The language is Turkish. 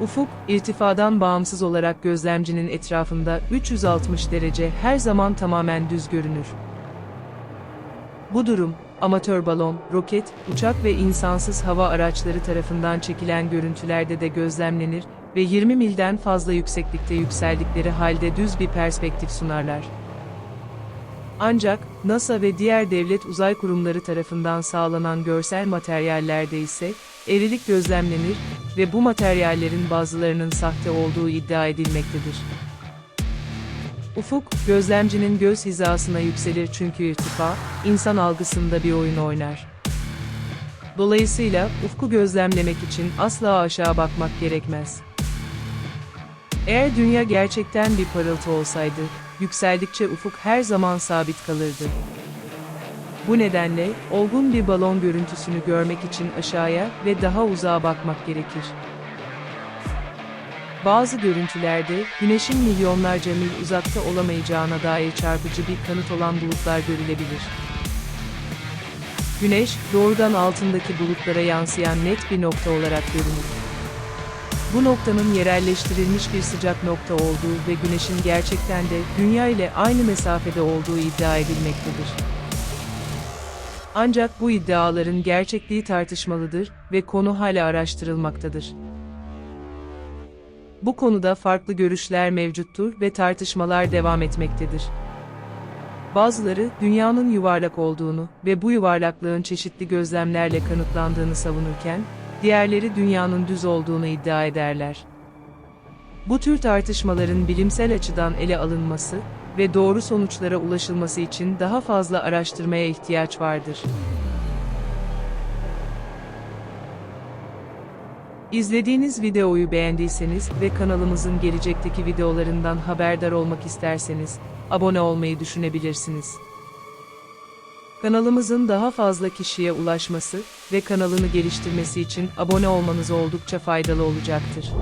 Ufuk, irtifadan bağımsız olarak gözlemcinin etrafında 360 derece her zaman tamamen düz görünür. Bu durum, amatör balon, roket, uçak ve insansız hava araçları tarafından çekilen görüntülerde de gözlemlenir ve 20 milden fazla yükseklikte yükseldikleri halde düz bir perspektif sunarlar. Ancak, NASA ve diğer devlet uzay kurumları tarafından sağlanan görsel materyallerde ise, eğrilik gözlemlenir ve bu materyallerin bazılarının sahte olduğu iddia edilmektedir. Ufuk, gözlemcinin göz hizasına yükselir çünkü irtifa, insan algısında bir oyun oynar. Dolayısıyla, ufku gözlemlemek için asla aşağı bakmak gerekmez. Eğer dünya gerçekten bir parıltı olsaydı, yükseldikçe ufuk her zaman sabit kalırdı. Bu nedenle, olgun bir balon görüntüsünü görmek için aşağıya ve daha uzağa bakmak gerekir. Bazı görüntülerde, güneşin milyonlarca mil uzakta olamayacağına dair çarpıcı bir kanıt olan bulutlar görülebilir. Güneş, doğrudan altındaki bulutlara yansıyan net bir nokta olarak görünür. Bu noktanın yerelleştirilmiş bir sıcak nokta olduğu ve güneşin gerçekten de dünya ile aynı mesafede olduğu iddia edilmektedir. Ancak bu iddiaların gerçekliği tartışmalıdır ve konu hala araştırılmaktadır. Bu konuda farklı görüşler mevcuttur ve tartışmalar devam etmektedir. Bazıları dünyanın yuvarlak olduğunu ve bu yuvarlaklığın çeşitli gözlemlerle kanıtlandığını savunurken, diğerleri dünyanın düz olduğunu iddia ederler. Bu tür tartışmaların bilimsel açıdan ele alınması ve doğru sonuçlara ulaşılması için daha fazla araştırmaya ihtiyaç vardır. İzlediğiniz videoyu beğendiyseniz ve kanalımızın gelecekteki videolarından haberdar olmak isterseniz, abone olmayı düşünebilirsiniz. Kanalımızın daha fazla kişiye ulaşması ve kanalını geliştirmesi için abone olmanız oldukça faydalı olacaktır.